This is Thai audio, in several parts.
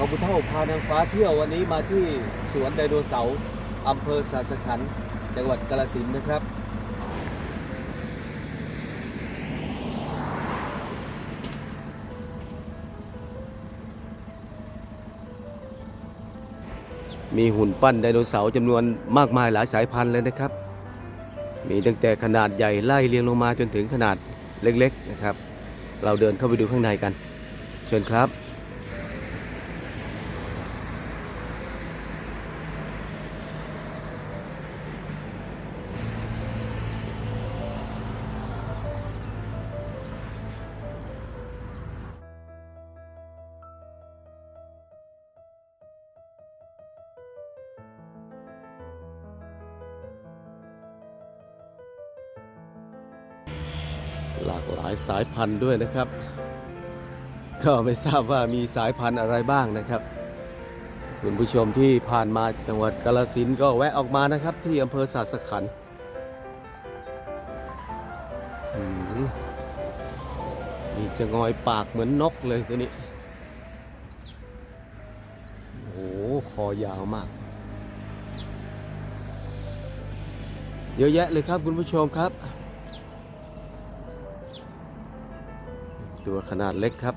ขอบุญเท่าพานางฟ้าเที่ยววันนี้มาที่สวนไดโนเสาร์อำเภอสาสขันจังหวัดกาฬสินนะครับ มีหุ่นปั้นไดโนเสาร์จำนวนมากมายหลายสายพันธุ์เลยนะครับ มีตั้งแต่ขนาดใหญ่ไล่เรียงลงมาจนถึงขนาดเล็กๆนะครับ เราเดินเข้าไปดูข้างในกัน เชิญครับ หลากหลายสายพันธุ์ด้วยนะครับ ก็ไม่ทราบว่ามีสายพันธุ์อะไรบ้างนะครับ คุณผู้ชมที่ผ่านมาจังหวัดกาฬสินก็แวะออกมานะครับ ที่อำเภอสาสขันธ์อืมมีจะงอยปากเหมือนนกเลยตัวนี้ โอ้โหคอยาวมาก เยอะแยะเลยครับคุณผู้ชมครับ ตัวขนาดเล็กครับ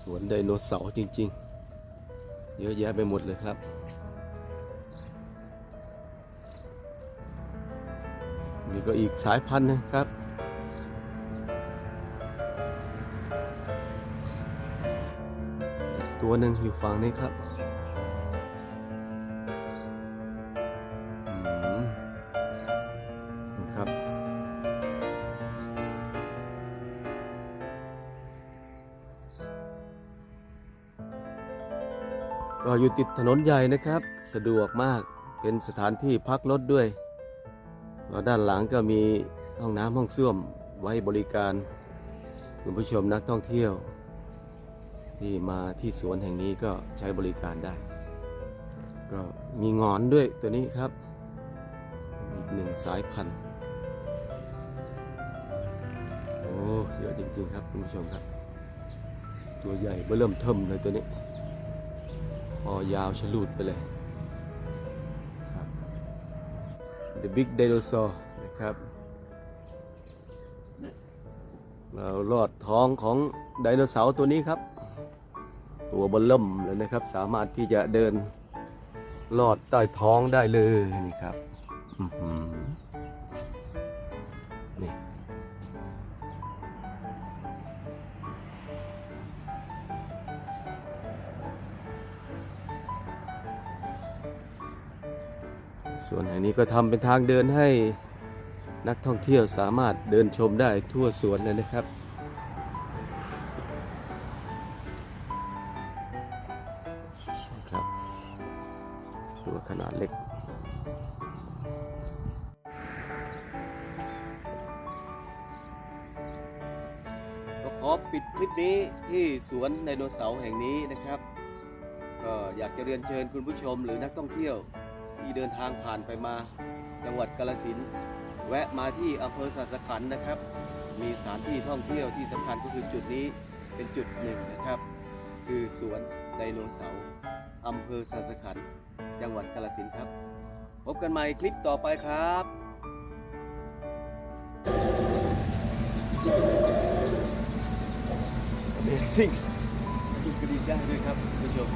สวนไดโนเสาร์จริง ๆ เยอะแยะไปหมดเลยครับนี่ก็อีกสายพันธุ์หนึงครับตัวหนึ่งอยู่ฝั่งนี้ครับ ก็อยู่ติดถนนใหญ่นะครับ สะดวกมากเป็นสถานที่พักรถด้วยแล้วด้านหลังก็มีห้องน้ำห้องส้วมไว้บริการคุณผู้ชมนักท่องเที่ยว ที่มาที่สวนแห่งนี้ก็ใช้บริการได้ ก็มีงอนด้วยตัวนี้ครับ อีกหนึ่งสายพันธุ์โอ้เยอะจริงๆครับคุณผู้ชมครับ ตัวใหญ่เบื้อเริ่มเทิมเลยตัวนี้ คอยาวฉลูดไปเลยครับ The Big Dinosaur นะครับ เราลอดท้องของไดโนเสาร์ตัวนี้ครับ ตัวเบลเริ่มเลยนะครับ สามารถที่จะเดินลอดใต้ท้องได้เลยนี่ครับนี่ ส่วนแห่งนี้ก็ทำเป็นทางเดินให้นักท่องเที่ยวสามารถเดินชมได้ทั่วสวนเลยนะครับ ครับ ตัวขนาดเล็กก็ขอปิดคลิปนี้ที่สวนไดโนเสาร์แห่งนี้นะครับ ก็อยากจะเรียนเชิญคุณผู้ชมหรือนักท่องเที่ยว ที่เดินทางผ่านไปมาจังหวัดกาฬสินธุ์แวะมาที่อำเภอสาสขันธ์นะครับ มีสถานที่ท่องเที่ยวที่สำคัญก็คือจุดนี้เป็นจุดหนึ่งนะครับ คือสวนไดโนเสาร์อำเภอสาสขันธ์จังหวัดกาฬสินธุ์ครับ พบกันใหม่คลิปต่อไปครับ Amazing ดูกระดิ่งได้ด้วยครับคุณผู้ชม